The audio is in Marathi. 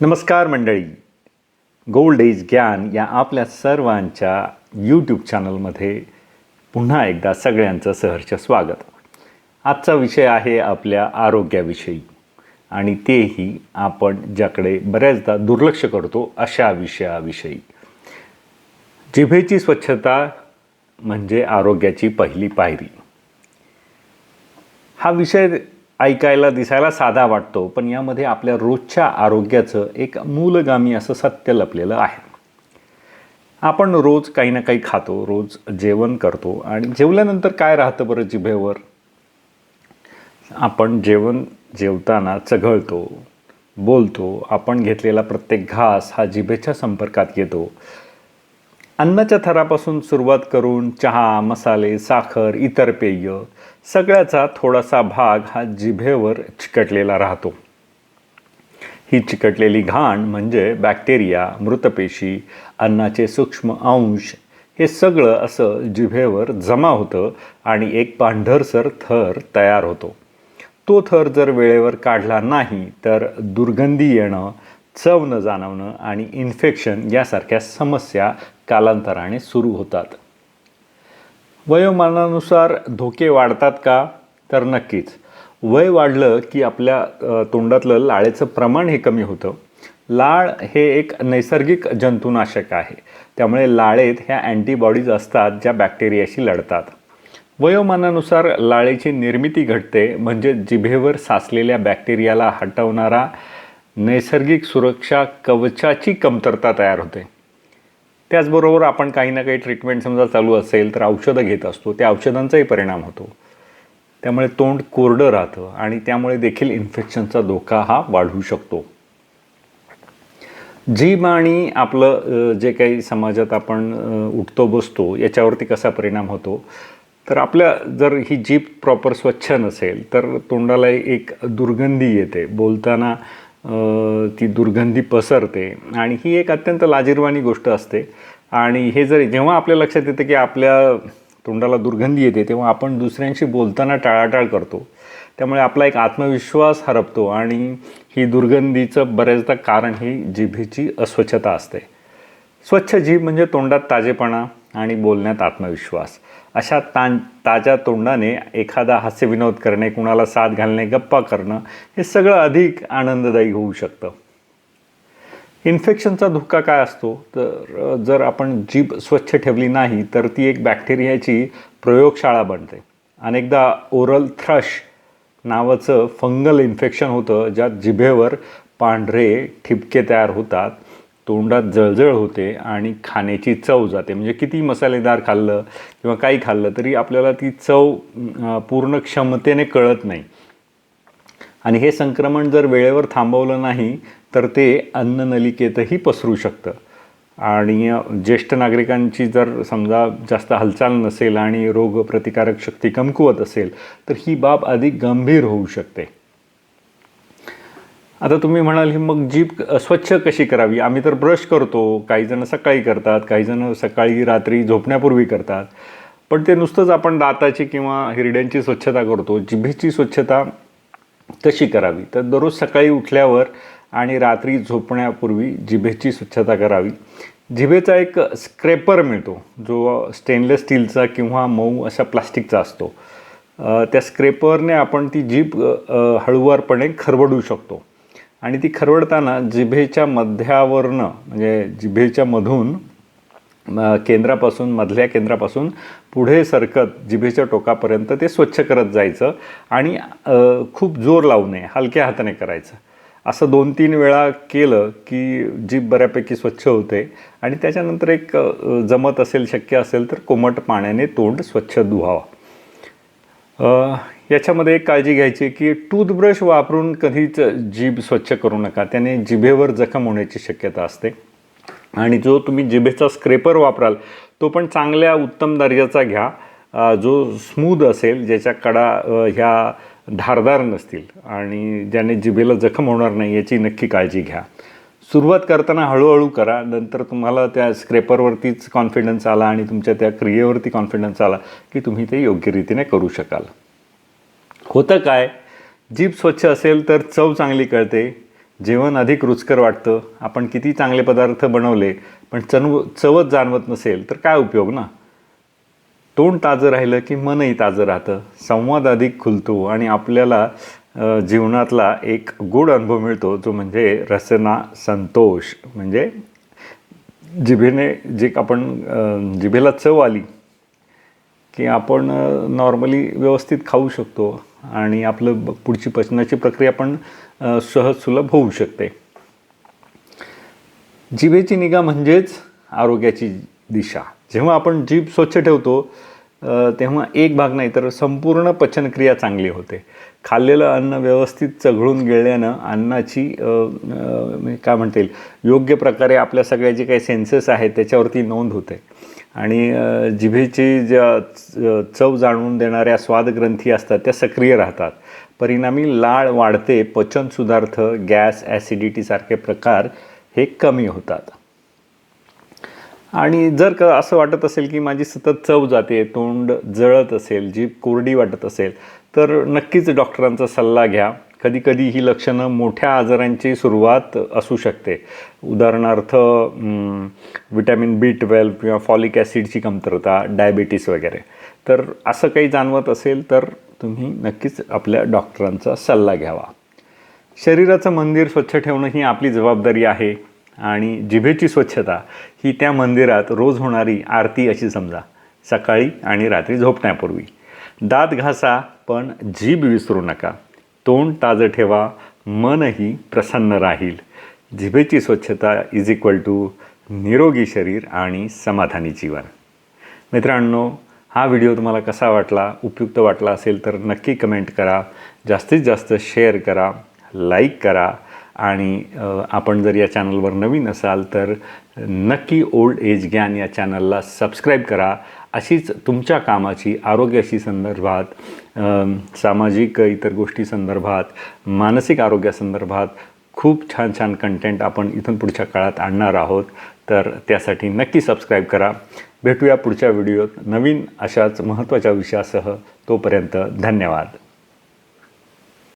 नमस्कार मंडळी. गोल्ड एज ज्ञान या आपल्या सर्वांच्या यूट्यूब चॅनलमध्ये पुन्हा एकदा सगळ्यांचं सहर्ष स्वागत. आजचा विषय आहे आपल्या आरोग्याविषयी आणि तेही आपण ज्याकडे बऱ्याचदा दुर्लक्ष करतो अशा विषयाविषयी. जिभेची स्वच्छता म्हणजे आरोग्याची पहिली पायरी. हा विषय ऐकायला दिसायला साधा वाटतो पण यामध्ये आपल्या रोजच्या आरोग्याचं एक मूलगामी असं सत्य लपलेलं आहे. आपण रोज काही ना काही खातो रोज जेवण करतो आणि जेवल्यानंतर काय राहतं बरं जिभेवर? आपण जेवण जेवताना चघळतो बोलतो आपण घेतलेला प्रत्येक घास हा जिभेच्या संपर्कात येतो अन्नाच्या थरापासून सुरुवात करून चहा मसाले साखर इतर पेय सगळ्याचा थोडासा भाग हा जिभेवर चिकटलेला राहतो. ही चिकटलेली घाण म्हणजे बॅक्टेरिया मृतपेशी अन्नाचे सूक्ष्म अंश हे सगळं असं जिभेवर जमा होतं आणि एक पांढरसर थर तयार होतो. तो थर जर वेळेवर काढला नाही तर दुर्गंधी येणं चव न जाणवणं आणि इन्फेक्शन यासारख्या समस्या कालांतराने सुरू होतात. वयोमानानुसार धोके वाढतात का? तर नक्कीच. वय वाढलं की आपल्या तोंडातलं लाळेचं प्रमाण हे कमी होतं. लाळ हे एक नैसर्गिक जंतुनाशक आहे. त्यामुळे लाळेत ह्या अँटीबॉडीज असतात ज्या बॅक्टेरियाशी लढतात. वयोमानानुसार लाळेची निर्मिती घटते म्हणजे जिभेवर साचलेल्या बॅक्टेरियाला हटवणारा नैसर्गिक सुरक्षा कवचाची कमतरता तयार होते. त्याचबरोबर आपण काही ना काही ट्रीटमेंट समजा चालू असेल तर औषधं घेत असतो त्या औषधांचाही परिणाम होतो. त्यामुळे तोंड कोरडं राहतं आणि त्यामुळे देखील इन्फेक्शनचा धोका हा वाढू शकतो. जीभ आणि आपलं जे काही समाजात आपण उठतो बसतो याच्यावरती कसा परिणाम होतो? तर आपल्या जर ही जीभ प्रॉपर स्वच्छ नसेल तर तोंडाला एक दुर्गंधी येते. बोलताना ती दुर्गंधी पसरते. आणि ही एक अत्यंत लाजिरवाणी गोष्ट असते. आणि हे जर जेव्हा आपल्या लक्षात येतं की आपल्या तोंडाला दुर्गंधी येते तेव्हा आपण दुसऱ्यांशी बोलताना टाळाटाळ करतो. त्यामुळे आपला एक आत्मविश्वास हरपतो आणि ही दुर्गंधीचं बऱ्याचदा कारण ही जिभेची अस्वच्छता असते. स्वच्छ जीभ म्हणजे तोंडात ताजेपणा आणि बोलण्यात आत्मविश्वास. अशा तान ताज्या तोंडाने एखादा हास्यविनोद करणे कुणाला साथ घालणे गप्पा करणं हे सगळं अधिक आनंददायी होऊ शकतं. इन्फेक्शनचा धोका काय असतो? तर जर आपण जीभ स्वच्छ ठेवली नाही तर ती एक बॅक्टेरियाची प्रयोगशाळा बनते. अनेकदा ओरल थ्रश नावाचं फंगल इन्फेक्शन होतं ज्यात जिभेवर पांढरे ठिपके तयार होतात. तोंडात जळजळ होते आणि खाण्याची चव जाते. म्हणजे किती मसालेदार खाल्लं किंवा काही खाल्लं तरी आपल्याला ती चव पूर्ण क्षमतेने कळत नाही. आणि हे संक्रमण जर वेळेवर थांबवलं नाही तर ते अन्ननलिकेतही पसरू शकतं. आणि ज्येष्ठ नागरिकांची जर समजा जास्त हालचाल नसेल आणि रोगप्रतिकारक शक्ती कमकुवत असेल तर ही बाब अधिक गंभीर होऊ शकते. आता तुम्ही म्हणाल की मग जीभ स्वच्छ कशी करावी? आम्ही तर ब्रश करतो काही जण सकाळी करतात काही जण सकाळी रात्री झोपण्यापूर्वी करतात. पण ते नुसतंच आपण दाताची किंवा हिरड्यांची स्वच्छता करतो जिभेची स्वच्छता कशी करावी. तर दररोज सकाळी उठल्यावर आणि रात्री झोपण्यापूर्वी जिभेची स्वच्छता करावी. जिभेचा एक स्क्रेपर मिळतो जो स्टेनलेस स्टीलचा किंवा मऊ अशा प्लास्टिकचा असतो. त्या स्क्रेपरने आपण ती जीभ हळूवारपणे खरवडू शकतो. आणि ती खरवडताना जिभेच्या मध्यावरनं म्हणजे जिभेच्या मधून केंद्रापासून मधल्या केंद्रापासून पुढे सरकत जिभेच्या टोकापर्यंत ते स्वच्छ करत जायचं आणि खूप जोर लावू नये हलक्या हाताने करायचं. असं दोन तीन वेळा केलं की जीभ बऱ्यापैकी स्वच्छ होते आणि त्याच्यानंतर एक जमत असेल शक्य असेल तर कोमट पाण्याने तोंड स्वच्छ धुवावा. याच्यामध्ये एक काळजी घ्यायची की टूथब्रश वापरून कधीच जीभ स्वच्छ करू नका. त्याने जिभेवर जखम होण्याची शक्यता असते. आणि जो तुम्ही जिभेचा स्क्रेपर वापराल तो पण चांगल्या उत्तम दर्जाचा घ्या. जो स्मूद असेल ज्याच्या कडा ह्या धारदार नसतील आणि ज्याने जिभेला जखम होणार नाही याची नक्की काळजी घ्या. सुरुवात करताना हळूहळू करा नंतर तुम्हाला त्या स्क्रेपरवरतीच कॉन्फिडन्स आला आणि तुमच्या त्या क्रियेवरती कॉन्फिडन्स आला की तुम्ही ते योग्य रीतीने करू शकाल. होतं काय? जीभ स्वच्छ असेल तर चव चांगली कळते. जेवण अधिक रुचकर वाटतं. आपण किती चांगले पदार्थ बनवले पण चनव चवच जाणवत नसेल तर काय उपयोग ना? तोंड ताजं राहिलं की मनही ताजं राहतं. संवाद अधिक खुलतो आणि आपल्याला जीवनातला एक गोड अनुभव मिळतो जो म्हणजे रसना संतोष. म्हणजे जिभेने जे आपण जिभेला चव आली की आपण नॉर्मली व्यवस्थित खाऊ शकतो. आणि आपलं पुढची पचनाची प्रक्रिया पण सहज सुलभ होऊ शकते. जिभेची निगा म्हणजेच आरोग्याची दिशा. जेव्हा आपण जीभ स्वच्छ ठेवतो तेव्हा एक भाग नाही तर संपूर्ण पचनक्रिया चांगली होते. खाल्लेलं अन्न व्यवस्थित चघळून गेल्यानं अन्नाची काय म्हणता येईल योग्य प्रकारे आपल्या सगळ्या जे काही सेन्सेस आहेत त्याच्यावरती नोंद होते. आणि जिभेची ज्या च- चव जाणून देणाऱ्या स्वादग्रंथी असतात त्या सक्रिय राहतात. परिणामी लाळ वाढते पचन सुधार्थ गॅस ॲसिडिटीसारखे प्रकार हे कमी होतात. आणि जर का असं वाटत असेल की माझी सतत चव जाते तोंड जळत असेल जीभ कोरडी वाटत असेल तर नक्कीच डॉक्टरांचा सल्ला घ्या. कधीकधी ही लक्षणं मोठ्या आजारांची सुरुवात असू शकते. उदाहरणार्थ विटॅमिन बी ट्वेल्व किंवा फॉलिक ॲसिडची कमतरता डायबिटीस वगैरे. तर असं काही जाणवत असेल तर तुम्ही नक्कीच आपल्या डॉक्टरांचा सल्ला घ्यावा. शरीराचं मंदिर स्वच्छ ठेवणं ही आपली जबाबदारी आहे. आणि जिभेची स्वच्छता ही त्या मंदिरात रोज होणारी आरती अशी समजा. सकाळी आणि रात्री झोपण्यापूर्वी. दात घासा पण जीभ विसरू नका. तोंड ताजं ठेवा मनही प्रसन्न राहील. जिभेची स्वच्छता इज इक्वल टू निरोगी शरीर आणि समाधानी जीवन. मित्रांनो हा व्हिडिओ तुम्हाला कसा वाटला उपयुक्त वाटला असेल तर नक्की कमेंट करा. जास्तीत जास्त शेअर करा लाईक करा. आणि आपण जर या चॅनलवर नवीन असाल तर नक्की ओल्ड एज ज्ञान या चॅनलला सबस्क्राईब करा. अशीच तुमच्या कामाची आरोग्याशी संदर्भात सामाजिक इतर गोष्टी संदर्भात मानसिक आरोग्यासंदर्भात खूप छान छान कंटेंट आपण इथून पुढच्या काळात आणणार आहोत. तर त्यासाठी नक्की सबस्क्राईब करा. भेटूया पुढच्या व्हिडिओत नवीन अशाच महत्त्वाच्या विषयासह तोपर्यंत धन्यवाद.